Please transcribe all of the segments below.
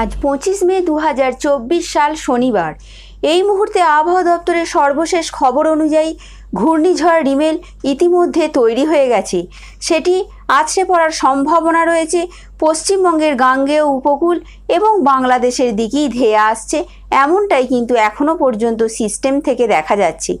আজ পঁচিশ মে দু হাজার চব্বিশ সাল শনিবার। এই মুহূর্তে আবহাওয়া দপ্তরের সর্বশেষ খবর অনুযায়ী ঘূর্ণিঝড় রিমেল ইতিমধ্যে তৈরি হয়ে গেছে। সেটি আছড়ে পড়ার সম্ভাবনা রয়েছে। পশ্চিমবঙ্গের গাঙ্গেয় উপকূল এবং বাংলাদেশের দিকেই ধেয়ে আসছে। এমনটাই কিন্তু এখনও পর্যন্ত সিস্টেম থেকে দেখা যাচ্ছে।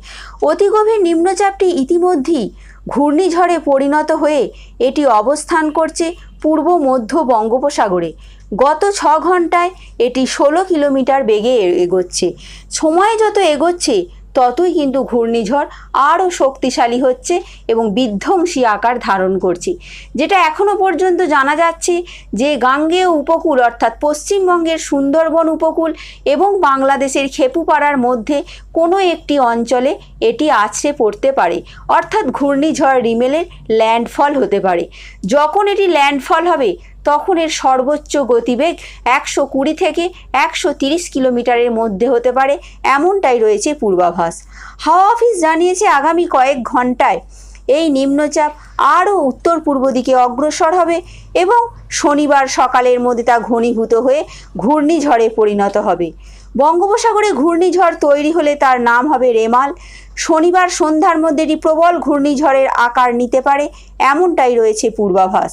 অতি গভীর নিম্নচাপটি ইতিমধ্যেই ঘূর্ণিঝড়ে পরিণত হয়ে এটি অবস্থান করছে পূর্ব মধ্য বঙ্গোপসাগরে। গত ছ ঘন্টায় এটি ষোলো কিলোমিটার বেগে এগোচ্ছে। সময় যত এগোচ্ছে, ততই কিন্তু ঘূর্ণিঝড় আরও শক্তিশালী হচ্ছে এবং বিধ্বংসী আকার ধারণ করছে। যেটা এখনও পর্যন্ত জানা যাচ্ছে যে গাঙ্গেয় উপকূল অর্থাৎ পশ্চিমবঙ্গের সুন্দরবন উপকূল এবং বাংলাদেশের খেপুপাড়ার মধ্যে কোনো একটি অঞ্চলে এটি আছড়ে পড়তে পারে। অর্থাৎ ঘূর্ণিঝড় রিমেলের ল্যান্ডফল হতে পারে। যখন এটি ল্যান্ডফল হবে তখন এর সর্বোচ্চ গতিবেগ একশো কুড়ি থেকে একশো তিরিশ কিলোমিটারের মধ্যে হতে পারে। এমনটাই রয়েছে পূর্বাভাস। হাওয়া অফিস জানিয়েছে আগামী কয়েক ঘন্টায় এই নিম্নচাপ আরও উত্তর পূর্ব দিকে অগ্রসর হবে এবং শনিবার সকালের মধ্যে তা ঘনীভূত হয়ে ঘূর্ণিঝড়ে পরিণত হবে। বঙ্গোপসাগরে ঘূর্ণিঝড় তৈরি হলে তার নাম হবে রেমাল। শনিবার সন্ধ্যার মধ্যে এটি প্রবল ঘূর্ণিঝড়ের আকার নিতে পারে, এমনটাই রয়েছে পূর্বাভাস।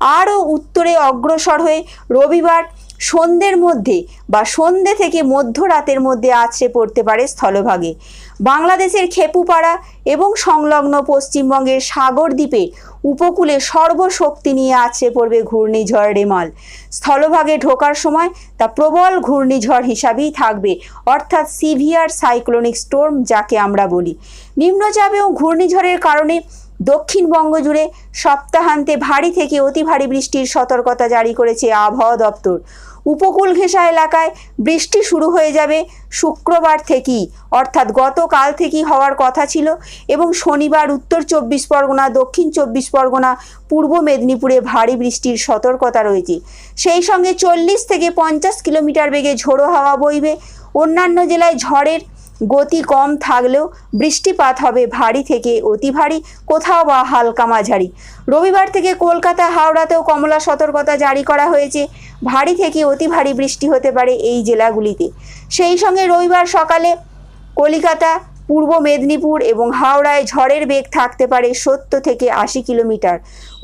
আরও উত্তরে অগ্রসর হয়ে রবিবার সন্ধ্যের মধ্যে বা সন্ধ্যে থেকে মধ্যরাতের মধ্যে আছড়ে পড়তে পারে স্থলভাগে। বাংলাদেশের খেপুপাড়া এবং সংলগ্ন পশ্চিমবঙ্গের সাগর দ্বীপে উপকূলে সর্বশক্তি নিয়ে আছড়ে পড়বে ঘূর্ণিঝড় রেমাল। স্থলভাগে ঢোকার সময় তা প্রবল ঘূর্ণিঝড় হিসাবেই থাকবে, অর্থাৎ সিভিয়ার সাইক্লোনিক স্টোর্ম যাকে আমরা বলি। নিম্নচাপ এবং ঘূর্ণিঝড়ের কারণে দক্ষিণবঙ্গ জুড়ে সপ্তাহান্তে ভারী থেকে অতি ভারী বৃষ্টির সতর্কতা জারি করেছে আবহাওয়া দপ্তর। উপকূল ঘেঁষা এলাকায় বৃষ্টি শুরু হয়ে যাবে শুক্রবার থেকেই, অর্থাৎ গতকাল থেকেই হওয়ার কথা ছিল এবং শনিবার উত্তর চব্বিশ পরগনা, দক্ষিণ চব্বিশ পরগনা, পূর্ব মেদিনীপুরে ভারী বৃষ্টির সতর্কতা রয়েছে। সেই সঙ্গে চল্লিশ থেকে পঞ্চাশ কিলোমিটার বেগে ঝোড়ো হাওয়া বইবে। অন্যান্য জেলায় ঝড়ের গতি কম থাকলেও বৃষ্টিপাত হবে ভারী থেকে অতি ভারী, কোথাও বা হালকা মাঝারি। রবিবার থেকে কলকাতা, হাওড়াতেও কমলা সতর্কতা জারি করা হয়েছে। ভারী থেকে অতি ভারী বৃষ্টি হতে পারে এই জেলাগুলিতে। সেই সঙ্গে রবিবার সকালে কলিকাতা পূর্ব মেদিনীপুর এবং হাওড়ায় ঝড়ের বেগ থাকতে পারে সত্তর থেকে আশি কিলোমিটার।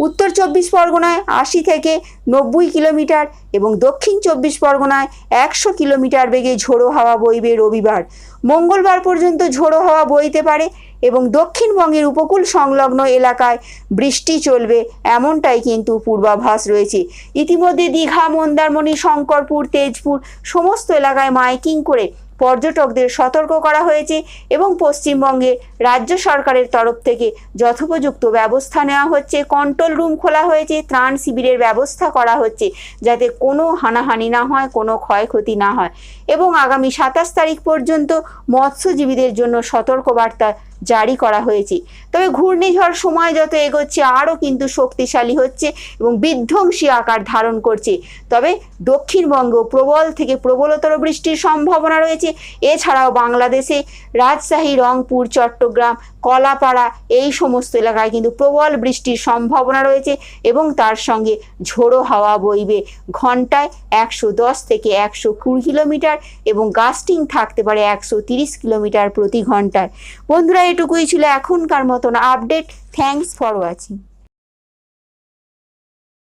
উত্তর চব্বিশ পরগনায় আশি থেকে নব্বই কিলোমিটার এবং দক্ষিণ চব্বিশ পরগনায় একশো কিলোমিটার বেগে ঝোড়ো হাওয়া বইবে রবিবার। মঙ্গলবার পর্যন্ত ঝোড়ো হাওয়া বইতে পারে এবং দক্ষিণবঙ্গের উপকূল সংলগ্ন এলাকায় বৃষ্টি চলবে, এমনটাই কিন্তু পূর্বাভাস রয়েছে। ইতিমধ্যে দীঘা, মন্দারমণি, শঙ্করপুর, তেজপুর সমস্ত এলাকায় মাইকিং করে পর্যটকদের সতর্ক করা হয়েছে এবং পশ্চিমবঙ্গে রাজ্য সরকারের তরফ থেকে যথোপযুক্ত ব্যবস্থা নেওয়া হচ্ছে কন্ট্রোল রুম খোলা হয়েছে, ত্রাণ শিবিরের ব্যবস্থা করা হচ্ছে যাতে কোনো হানাহানি না হয়, কোনো ক্ষয়ক্ষতি না হয়। এবং আগামী সাতাশ তারিখ পর্যন্ত মৎস্যজীবীদের জন্য সতর্কবার্তা জারি করা হয়েছে। তবে ঘূর্ণিঝড় সময় যত এগোচ্ছে, আরও কিন্তু শক্তিশালী হচ্ছে এবং বিধ্বংসী আকার ধারণ করছে। তবে দক্ষিণবঙ্গ প্রবল থেকে প্রবলতর বৃষ্টির সম্ভাবনা রয়েছে। এছাড়াও বাংলাদেশে রাজশাহী, রংপুর, চট্টগ্রাম, কলাপাড়া এই সমস্ত এলাকায় কিন্তু প্রবল বৃষ্টির সম্ভাবনা রয়েছে এবং তার সঙ্গে ঝোড়ো হাওয়া বইবে। ঘন্টায় একশো দশ থেকে একশো কুড়ি কিলোমিটার এবং গাস্টিং থাকতে পারে একশো তিরিশ কিলোমিটার প্রতি ঘন্টায়। বন্ধুরা এটুকুই ছিল এখনকার মতন আপডেট থ্যাংকস ফর ওয়াচিং